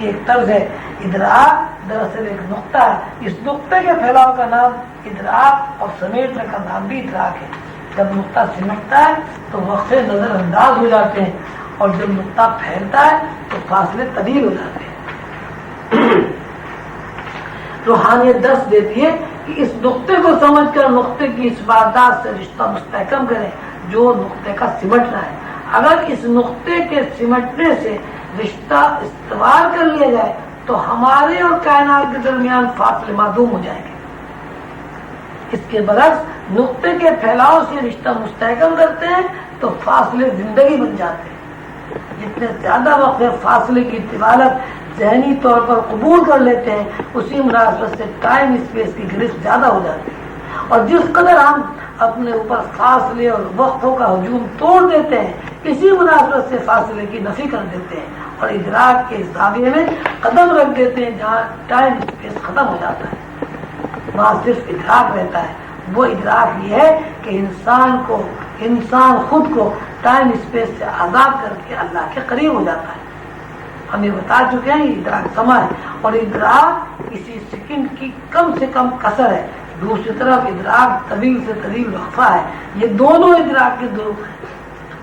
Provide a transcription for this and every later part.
ایک طرز ہے ادراک دراصل ایک نقطہ ہے اس نقطے کے پھیلاؤ کا نام ادراک اور سمیٹنے کا نام بھی ادراک ہے جب نقطہ سمٹتا ہے تو وقفے نظر انداز ہو جاتے ہیں اور جب نقطہ پھیلتا ہے تو فاصلے طویل ہو جاتے ہیں روحانیت دست دیتی ہے کہ اس نقطے کو سمجھ کر نقطے کی اس واردات سے رشتہ مستحکم کریں جو نقطے کا سمٹنا ہے اگر اس نقطے کے سمٹنے سے رشتہ استوار کر لیا جائے تو ہمارے اور کائنات کے درمیان فاصلے معدوم ہو جائیں گے اس کے برعکس نقطے کے پھیلاؤ سے رشتہ مستحکم کرتے ہیں تو فاصلے زندگی بن جاتے ہیں۔ جتنے زیادہ وقت فاصلے کی طوالت ذہنی طور پر قبول کر لیتے ہیں، اسی مناسبت سے ٹائم اسپیس کی گرفت زیادہ ہو جاتی ہے۔ اور جس قدر ہم اپنے اوپر فاصلے اور وقتوں کا ہجوم توڑ دیتے ہیں، اسی مناسبت سے فاصلے کی نفی کر دیتے ہیں۔ اور ادراک کے زاویے میں قدم رکھ دیتے ہیں جہاں ٹائم اسپیس ختم ہو جاتا ہے۔ وہاں صرف ادراک رہتا ہے۔ وہ ادراک یہ ہے کہ انسان کو، انسان خود کو ٹائم اسپیس سے آزاد کر کے اللہ کے قریب ہو جاتا ہے۔ ہم یہ بتا چکے ہیں ادراک سما ہے۔ اور ادراک اسی سیکنڈ کی کم سے کم کثر ہے۔ دوسری طرف ادراک طویل سے طویل وقفہ ہے۔ یہ دونوں ادراک کے دو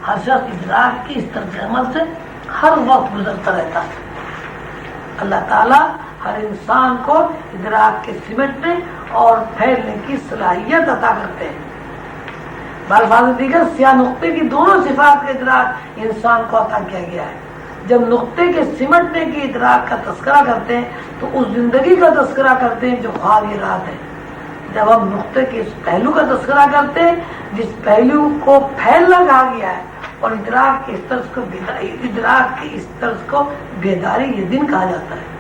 ہر شخص ادراک کی اس طرح عمل سے ہر وقت گزرتا رہتا ہے۔ اللہ تعالیٰ ہر انسان کو ادراک کے سمٹنے اور پھیلنے کی صلاحیت عطا کرتے ہیں۔ بال دیگر سیاہ نقطے کی دونوں صفات کا ادراک انسان کو عطا کیا گیا ہے۔ جب نقطے کے سمٹنے کی ادراک کا تذکرہ کرتے ہیں، تو اس زندگی کا تذکرہ کرتے ہیں جو خواب یہ رات ہے۔ جب ہم نقطے کے اس پہلو کا تذکرہ کرتے ہیں، جس پہلو کو پھیلنا کہا گیا ہے اور ادراک کے اس طرز کو ادراک کے اس طرز کو بیداری یہ دن کہا جاتا ہے۔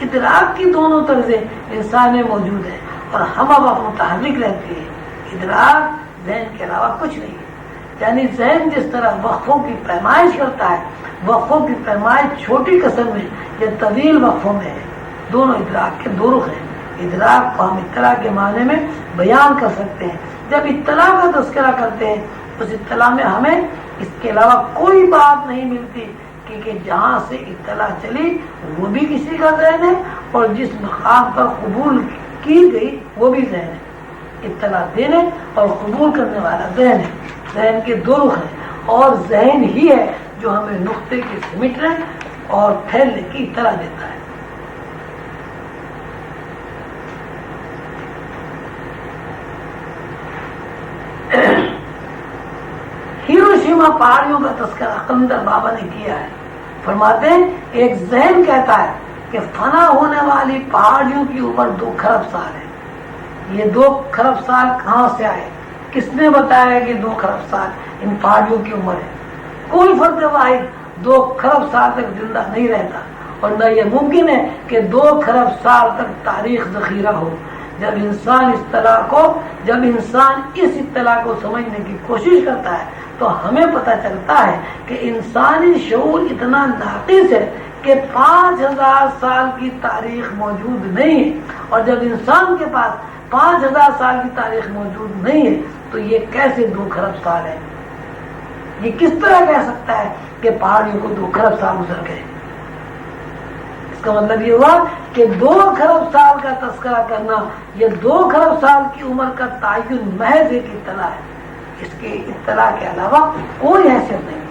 ادراک کی دونوں طرزیں انسان میں موجود ہیں اور ہم اب متحرک رہتے ہیں۔ ادراک ذہن کے علاوہ کچھ نہیں ہے۔ یعنی ذہن جس طرح وقفوں کی پیمائش کرتا ہے، وقفوں کی پیمائش چھوٹی قسم میں یا طویل وقفوں میں ہے۔ دونوں ادراک کے دو رخ ہیں۔ ادراک کو ہم اطلاع کے معنی میں بیان کر سکتے ہیں۔ جب اطلاع کا تذکرہ کرتے ہیں، اس اطلاع میں ہمیں اس کے علاوہ کوئی بات نہیں ملتی کہ جہاں سے اطلاع چلی وہ بھی کسی کا ذہن ہے اور جس مقام پر قبول کی گئی وہ بھی ذہن ہے۔ اطلاع دینے اور قبول کرنے والا ذہن ہے۔ ذہن کے دو رخ ہیں۔ اور ذہن ہی ہے جو ہمیں نقطے کی سمٹنے اور پھیلنے کی اطلاع دیتا ہے۔ ہیروشیما پہاڑیوں کا تذکرہ قندر بابا نے کیا ہے۔ فرماتے ہیں ایک ذہن کہتا ہے کہ فنا ہونے والی پہاڑیوں کی عمر دو خرب سال ہے۔ یہ دو خرب سال کہاں سے آئے؟ کس نے بتایا کہ دو خرب سال ان پہاڑیوں کی عمر ہے؟ کوئی فرد واحد دو خرب سال تک زندہ نہیں رہتا اور نہ یہ ممکن ہے کہ دو خرب سال تک تاریخ ذخیرہ ہو۔ جب انسان اس طرح کو جب انسان اس اطلاع کو سمجھنے کی کوشش کرتا ہے تو ہمیں پتہ چلتا ہے کہ انسانی شعور اتنا ناقص ہے کہ پانچ ہزار سال کی تاریخ موجود نہیں ہے۔ اور جب انسان کے پاس پانچ ہزار سال کی تاریخ موجود نہیں ہے، تو یہ کیسے دو خرب سال ہے یہ کس طرح کہہ سکتا ہے کہ پہاڑیوں کو دو خرب سال گزر گئے؟ اس کا مطلب یہ ہوا کہ دو خرب سال کا تذکرہ کرنا، یہ دو خرب سال کی عمر کا تعین محض ایک اطلاع ہے۔ اس کے اطلاع کے علاوہ کوئی حیثیت نہیں۔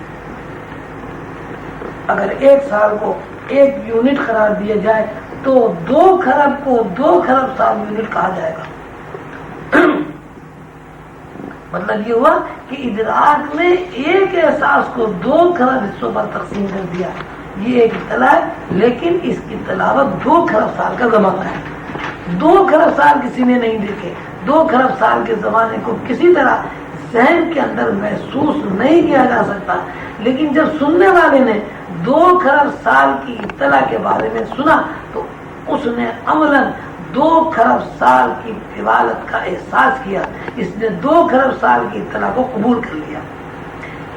اگر ایک سال کو ایک یونٹ قرار دیا جائے تو دو خرب کو دو خرب سال یونٹ کہا جائے گا۔ مطلب یہ ہوا کہ ادراک نے ایک احساس کو دو خرب حصوں پر تقسیم کر دیا۔ یہ ایک اطلاع ہے، لیکن اس کی تلاوت دو خرب سال کا زمانہ ہے۔ دو خرب سال کسی نے نہیں دیکھے۔ دو خرب سال کے زمانے کو کسی طرح ذہن کے اندر محسوس نہیں کیا جا سکتا۔ لیکن جب سننے والے نے دو خرب سال کی اطلاع کے بارے میں سنا، تو اس نے عملاً دو خرب سال کی عبادت کا احساس کیا۔ اس نے دو خرب سال کی اطلاع کو قبول کر لیا۔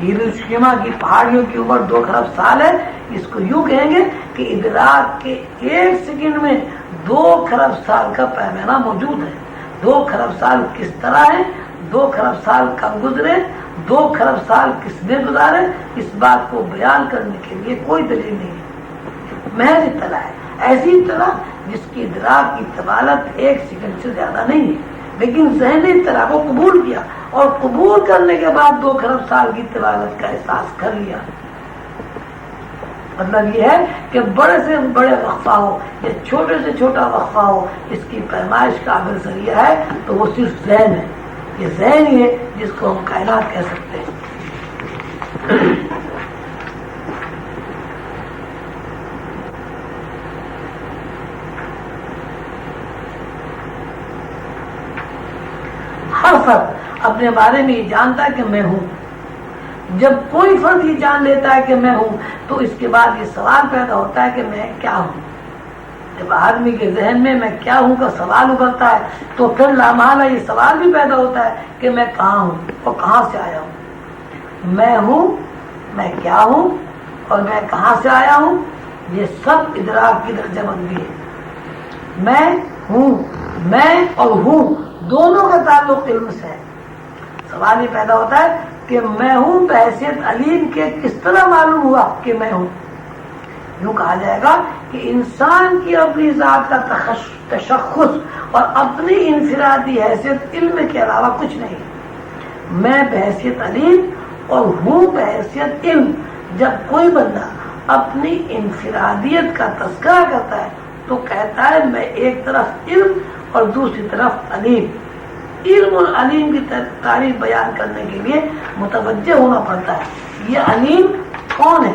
ہیروشیما کی پہاڑیوں کی عمر دو خرب سال ہے۔ اس کو یوں کہیں گے کہ ادراک کے ایک سیکنڈ میں دو خرب سال کا پیمانہ موجود ہے۔ دو خرب سال کس طرح ہے؟ دو خرب سال کب گزرے، دو خرب سال کس نے گزارے؟ اس بات کو بیان کرنے کے لیے کوئی دلیل نہیں ہے۔ محض اطلاع ہے۔ ایسی اطلاع جس کی ادراک کی طوالت ایک سیکنڈ سے زیادہ نہیں ہے، لیکن ذہنی اطلاع کو قبول کیا اور قبول کرنے کے بعد دو خرب سال کی طوالت کا احساس کر لیا۔ مطلب یہ ہے کہ بڑے سے بڑے وقفہ ہو یا چھوٹے سے چھوٹا وقفہ ہو، اس کی پیمائش کا اگر ذریعہ ہے تو وہ صرف ذہن ہے۔ یہ ذہن ہی ہے جس کو ہم کائنات کہہ سکتے ہیں۔ ہر فرد اپنے بارے میں یہ جانتا ہے کہ میں ہوں۔ جب کوئی فرد یہ جان لیتا ہے کہ میں ہوں، تو اس کے بعد یہ سوال پیدا ہوتا ہے کہ میں کیا ہوں۔ جب آدمی کے ذہن میں میں کیا ہوں کا سوال ابھرتا ہے، تو پھر لامحالہ یہ سوال بھی پیدا ہوتا ہے کہ میں کہاں ہوں اور کہاں سے آیا ہوں؟ میں ہوں، میں کیا ہوں اور میں کہاں سے آیا ہوں؟ یہ سب ادراک کی درجہ بندی ہے۔ میں ہوں، میں اور ہوں دونوں کا تعلق علم سے ہے۔ سوال یہ پیدا ہوتا ہے کہ میں ہوں بحثیت علیم کے کس طرح معلوم ہوا کہ میں ہوں؟ یوں کہا جائے گا کہ انسان کی اپنی ذات کا تشخص اور اپنی انفرادی حیثیت علم کے علاوہ کچھ نہیں۔ میں بحثیت علیم اور ہوں بحثیت علم۔ جب کوئی بندہ اپنی انفرادیت کا تذکرہ کرتا ہے تو کہتا ہے میں ایک طرف علم اور دوسری طرف علیم۔ علم العلیم کی تعریف بیان کرنے کے لیے متوجہ ہونا پڑتا ہے۔ یہ علیم کون ہے؟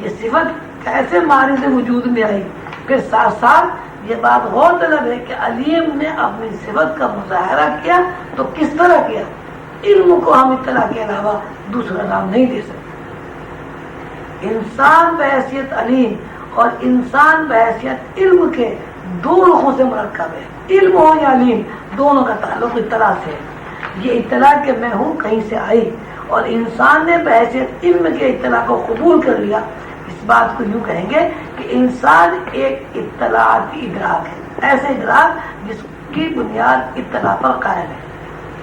یہ صفت کیسے معنی سے وجود میں آئی پھر ساتھ ساتھ یہ بات غور طلب ہے کہ علیم نے اپنی صفت کا مظاہرہ کیا تو کس طرح کیا؟ علم کو ہم اطلاع کے علاوہ دوسرا نام نہیں دے سکتے۔ انسان بحثیت علیم اور انسان بحثیت علم کے دو رخوں سے مرکب ہے۔ علم ہو یا علیم، دونوں کا تعلق اطلاع سے یہ اطلاع کہ میں ہوں کہیں سے آئی اور انسان نے بحثیت علم کے اطلاع کو قبول کر لیا اس بات کو یوں کہیں گے کہ انسان ایک اطلاعاتی ادراک ہے، ایسے ادراک جس کی بنیاد اطلاع پر قائم ہے۔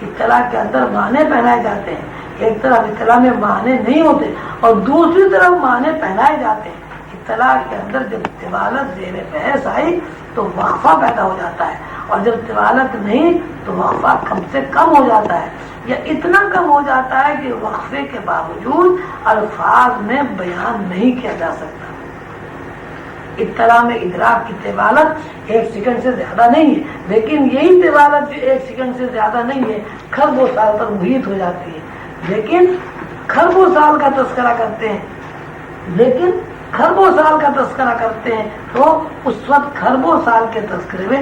اطلاع کے اندر معنی پہنائے جاتے ہیں، ایک طرف اطلاع میں معنی نہیں ہوتے اور دوسری طرف معنی پہنائے جاتے ہیں۔ اطلاع کے اندر جب طوالت زیر بحث آئی تو وقفہ پیدا ہو جاتا ہے اور جب طوالت نہیں تو وقفہ کم سے کم ہو جاتا ہے یا اتنا کم ہو جاتا ہے کہ وقفے کے باوجود الفاظ میں بیان نہیں کیا جا سکتا۔ اطلاع میں ادراک کی طوالت ایک سیکنڈ سے زیادہ نہیں ہے، لیکن یہی طوالت جو ایک سیکنڈ سے زیادہ نہیں ہے خربوں سال پر محیط ہو جاتی ہے۔ لیکن خربوں سال کا تذکرہ کرتے ہیں، لیکن خربوں سال کا تذکرہ کرتے ہیں تو اس وقت خربوں سال کے تذکرے میں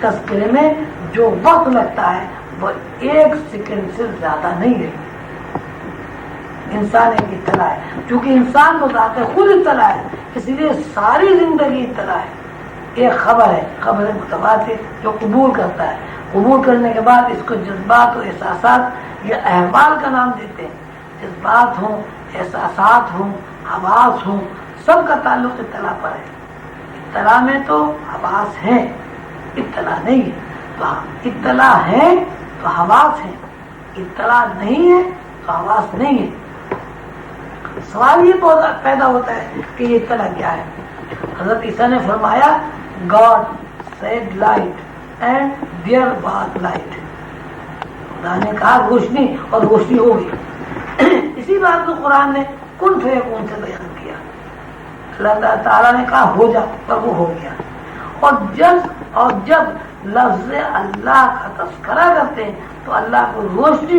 تذکرے میں جو وقت لگتا ہے وہ ایک سیکنڈ سے زیادہ نہیں ہے انسان ایک اطلاع ہے چونکہ انسان کو ذات خود اطلاع ہے اس لیے ساری زندگی اطلاع ہے ایک خبر ہے خبر متبادل جو قبول کرتا ہے قبول کرنے کے بعد اس کو جذبات و احساسات یا احوال کا نام دیتے ہیں جذبات ہوں احساسات ہوں حواس ہوں، سب کا تعلق اطلاع پر ہے۔ اطلاع میں تو حواس ہے اطلاع نہیں ہے۔ تو ہاں، اطلاع ہے تو حواس ہے اطلاع نہیں ہے تو حواس نہیں ہے۔ سوال یہ پیدا ہوتا ہے کہ یہ اطلاع کیا ہے۔ حضرت عیسیٰ نے فرمایا God said light and there بات لائٹ خدا نے کہا، روشنی اور روشنی ہوگی۔ اسی بات کو قرآن نے کن فیکون سے بیان کیا۔ اللہ تعالیٰ نے کہا، ہو جا، پر وہ ہو گیا۔ اور جب اور جب لفظ اللہ کا تذکرہ کرتے ہیں، تو اللہ کو روشنی